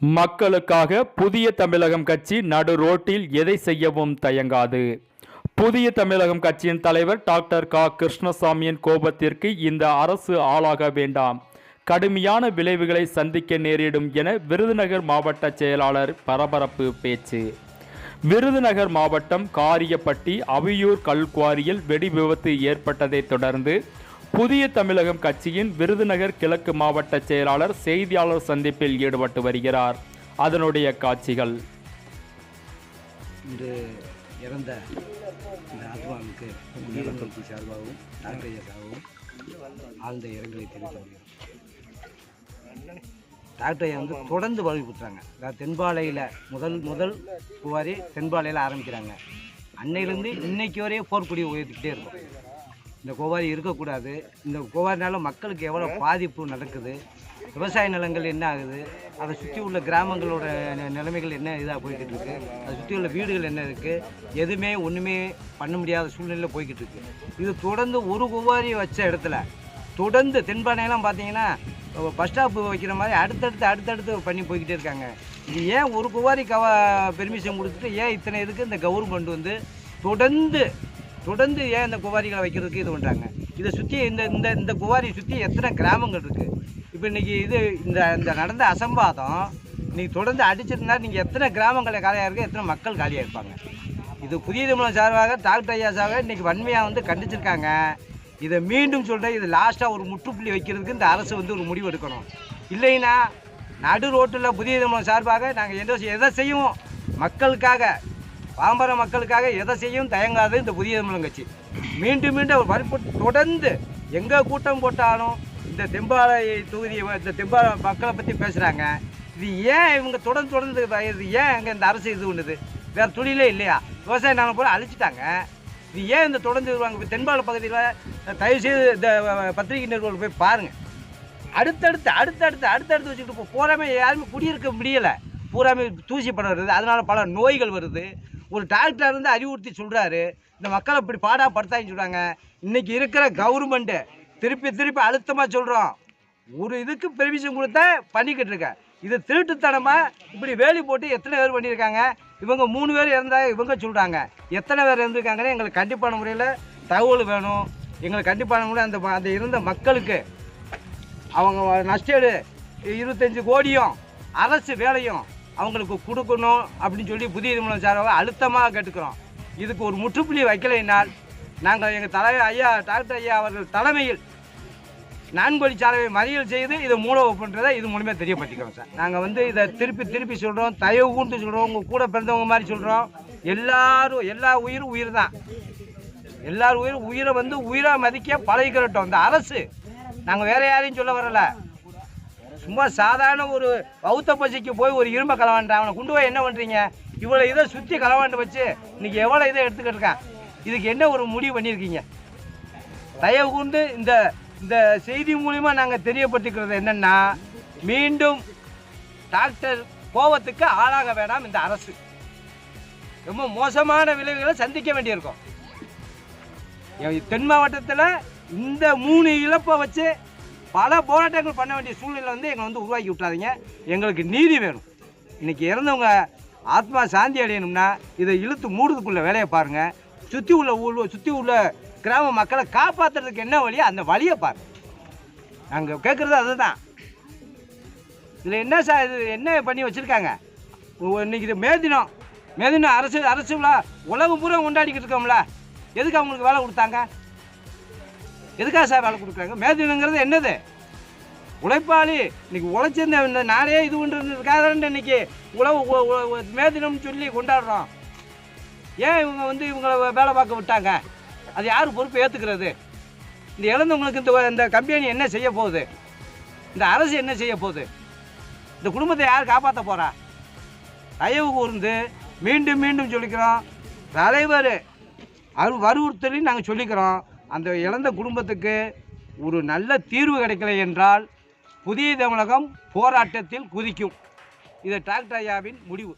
மக்களுக்காக புதிய தமிழகம் கட்சி நடு ரோட்டில் எதை செய்யவும் தயங்காது. புதிய தமிழகம் கட்சியின் தலைவர் டாக்டர் க. கிருஷ்ணசாமியின் கோபத்திற்கு இந்த அரசு ஆளாக வேண்டாம். கடுமையான விளைவுகளை சந்திக்க நேரிடும் என விருதுநகர் மாவட்ட செயலாளர் பரபரப்பு பேச்சு. விருதுநகர் மாவட்டம் காரியப்பட்டி அவியூர் கல்குவாரியில் வெடி விபத்து ஏற்பட்டதைத் தொடர்ந்து புதிய தமிழகம் கட்சியின் விருதுநகர் கிழக்கு மாவட்ட செயலாளர் செய்தியாளர் சந்திப்பில் ஈடுபட்டு வருகிறார். அதனுடைய காட்சிகள். இன்று இறந்த இந்த ஆத்மாவுக்கு சார்பாகவும் டாக்டர் சார்பாகவும் ஆழ்ந்த இரங்கலை தெரிவித்து வருகிறோம் டாக்டர் ஐயா வந்து தொடர்ந்து வலுப்படுத்துறாங்க அதாவது தென்பாலையில் முதல் முதல் புகாரி தென்பாலையில் ஆரம்பிக்கிறாங்க. அன்னையிலேருந்து இன்னைக்கு வரையும் போர்க்குடி உயர்த்திக்கிட்டே இருக்கும். இந்த கோவாரி இருக்கக்கூடாது. இந்த கோவாரினால மக்களுக்கு எவ்வளோ பாதிப்பு நடக்குது? விவசாய நிலங்கள் என்ன ஆகுது? அதை சுற்றி உள்ள கிராமங்களோட நிலைமைகள் என்ன இதாக போய்கிட்டு இருக்கு அதை சுற்றி உள்ள வீடுகள் என்ன இருக்குது எதுவுமே ஒன்றுமே பண்ண முடியாத சூழ்நிலையில் போய்கிட்டு இருக்கு இது தொடர்ந்து ஒரு கோவாரி வச்ச இடத்துல தொடர்ந்து தென்பானையெல்லாம் பார்த்தீங்கன்னா பஸ் ஸ்டாப்பு வைக்கிற மாதிரி அடுத்தடுத்து அடுத்தடுத்து பண்ணி போய்கிட்டே இருக்காங்க. இது ஏன் ஒரு குவாரி கவ பெர்மிஷன் கொடுத்துட்டு ஏன் இத்தனை இதுக்கு இந்த கவர்மெண்ட் வந்து தொடர்ந்து தொடர்ந்து ஏன் இந்த குவாரிகளை வைக்கிறதுக்கு இது பண்ணுறாங்க இதை சுற்றி இந்த இந்த இந்த குவாரி சுற்றி எத்தனை கிராமங்கள் இருக்குது இப்போ இன்றைக்கி இது இந்த இந்த நடந்த அசம்பாதம் இன்றைக்கி தொடர்ந்து அடிச்சிருந்தா நீங்கள் எத்தனை கிராமங்களை காலியாக இருக்குது எத்தனை மக்கள் காலியாக இருப்பாங்க? இது புதிய தமிழகம் சார்பாக டாக்டர் ஐயா சார்பாக இன்றைக்கி வன்மையாக வந்து கண்டிச்சிருக்காங்க. இதை மீண்டும் சொல்கிறேன் இது லாஸ்ட்டாக ஒரு முற்றுப்புள்ளி வைக்கிறதுக்கு இந்த அரசு வந்து ஒரு முடிவு எடுக்கணும். இல்லைன்னா நடு ரோட்டில் புதிய தமிழகம் சார்பாக நாங்கள் எந்த எதை செய்வோம்? மக்களுக்காக. பாம்பர மக்களுக்காக எதை செய்யும் தயங்காது இந்த புதிய தமிழகம் கட்சி. மீண்டும் மீண்டும் அவர் வற்புறுத்தி தொடர்ந்து எங்கே கூட்டம் போட்டாலும் இந்த தெம்பாலை தொகுதியை இந்த தெம்பாலை மக்களை பற்றி பேசுகிறாங்க இது ஏன் இவங்க தொடர்ந்து தொடர்ந்து இது ஏன் அங்கே இந்த அரசு இது பண்ணுது? வேறு தொழிலே இல்லையா? விவசாய நிலம் பூரா அழிச்சிட்டாங்க. இது ஏன் இந்த தொடர்ந்து வருவாங்க? இப்போ தென்பாலை பகுதியில் தயவுசெய்து இந்த பத்திரிகை நிறுவனம் போய் பாருங்கள் அடுத்தடுத்து அடுத்தடுத்து அடுத்தடுத்து வச்சுக்கிட்டு இப்போ பூராமே யாருமே குடியிருக்க முடியலை. பூராமே தூசி படம் வருது அதனால் பல நோய்கள் வருது. ஒரு டாக்டர் இருந்து அறிவுறுத்தி சொல்கிறாரு இந்த மக்களை இப்படி பாடா படுத்தாங்கன்னு சொல்கிறாங்க இன்றைக்கி இருக்கிற கவர்மெண்ட்டு திருப்பி திருப்பி அழுத்தமாக சொல்கிறோம் ஒரு இதுக்கு பெர்மிஷன் கொடுத்த பண்ணிக்கிட்டு இருக்கேன் இது திருட்டுத்தனமாக இப்படி வேலி போட்டு எத்தனை பேர் பண்ணியிருக்காங்க? இவங்க மூணு பேர் இறந்தாங்க இவங்க சொல்கிறாங்க எத்தனை பேர் இறந்துருக்காங்கன்னு எங்களுக்கு கண்டிப்பான முறையில் தகவல் வேணும். எங்களுக்கு கண்டிப்பான முறையில் அந்த அந்த இருந்த மக்களுக்கு அவங்க நஷ்டேடு இருபத்தஞ்சி கோடியும் அரசு வேலையும் அவங்களுக்கு கொடுக்கணும் அப்படின்னு சொல்லி புதிய தமிழக சார்பாக அழுத்தமாக கேட்டுக்கிறோம். இதுக்கு ஒரு முற்றுப்புள்ளி வைக்கலைனால் நாங்கள் எங்கள் தலைவர் ஐயா டாக்டர் ஐயா அவர்கள் தலைமையில் நான்கொழி சாலையை மறியல் செய்து இதை மூடவு பண்ணுறதை இது மூலமே தெரியப்படுத்திக்கிறோம் சார். நாங்கள் வந்து இதை திருப்பி திருப்பி சொல்கிறோம் தயவு கூண்டு சொல்கிறோம் உங்கள் கூட பிறந்தவங்க மாதிரி சொல்கிறோம் எல்லாரும் எல்லா உயிரும் உயிர் தான். எல்லார் உயிரும் உயிரை வந்து உயிராக மதிக்க பழகிக்கிறட்டும். இந்த அரசு நாங்கள் வேறு யாரையும் சொல்ல வரலை. சும்மா சாதாரண ஒரு பௌத்த பசிக்கு போய் ஒரு இரும்பை களவாண்டான் அவனை கொண்டு போய் என்ன பண்ணுறீங்க இவ்வளோ இதை சுற்றி கலவாண்டு வச்சு இன்னைக்கு எவ்வளோ இதை எடுத்துக்கிட்டு இருக்கான்? இதுக்கு என்ன ஒரு முடிவு பண்ணியிருக்கீங்க? தயவு கூர்ந்து இந்த இந்த செய்தி மூலிமா நாங்கள் தெரியப்பட்டுக்கிறது என்னென்னா மீண்டும் டாக்டர் கோபத்துக்கு ஆளாக வேண்டாம் இந்த அரசு. ரொம்ப மோசமான விளைவுகளை சந்திக்க வேண்டியிருக்கும். தென் மாவட்டத்தில் இந்த மூணு இழப்பை வச்சு பல போராட்டங்கள் பண்ண வேண்டிய சூழ்நிலை வந்து எங்களை வந்து உருவாக்கி விட்டாதீங்க. எங்களுக்கு நீதி வேணும். இன்றைக்கி இறந்தவங்க ஆத்மா சாந்தி அடையணும்னா இதை இழுத்து மூடுறதுக்குள்ள வேலையை பாருங்கள் சுற்றி உள்ள ஊர் சுற்றி உள்ள கிராம மக்களை காப்பாற்றுறதுக்கு என்ன வழியோ அந்த வழியை பாரு நாங்கள் கேட்குறது அதுதான். இதில் என்ன சார் இது என்ன பண்ணி வச்சுருக்காங்க? இன்னைக்கு இது மே தினம். மே தினம் அரசு அரசு உலகம் பூரா கொண்டாடிக்கிட்டு இருக்கோம்ல. எதுக்கு அவங்களுக்கு வேலை கொடுத்தாங்க? எதுக்காக சார் வேலை கொடுக்குறாங்க? மேதினங்கிறது என்னது? உழைப்பாளி. இன்னைக்கு உழைச்சிருந்த இந்த நாளே இது பண்ணுறதுக்காக இன்னைக்கு? உழவு மேதினம்னு மே தினம்னு சொல்லி கொண்டாடுறோம். ஏன் இவங்க வந்து இவங்களை வேலை பார்க்க விட்டாங்க? அது யார் பொறுப்பு ஏற்றுக்கிறது இந்த இழந்தவங்களுக்கு இந்த இந்த கம்பெனி என்ன செய்ய போகுது? இந்த அரசு என்ன செய்ய போகுது? இந்த குடும்பத்தை யார் காப்பாற்ற போகிறா தயவு கூர்ந்து மீண்டும் மீண்டும் சொல்லிக்கிறோம். தலைவர் அவர் வற்புறுத்தலி நாங்கள் சொல்லிக்கிறோம். அந்த இழந்த குடும்பத்துக்கு ஒரு நல்ல தீர்வு கிடைக்கல என்றால் புதிய தமிழகம் போராட்டத்தில் குதிக்கும். இது டாக்டர் ஐயாவின் முடிவு.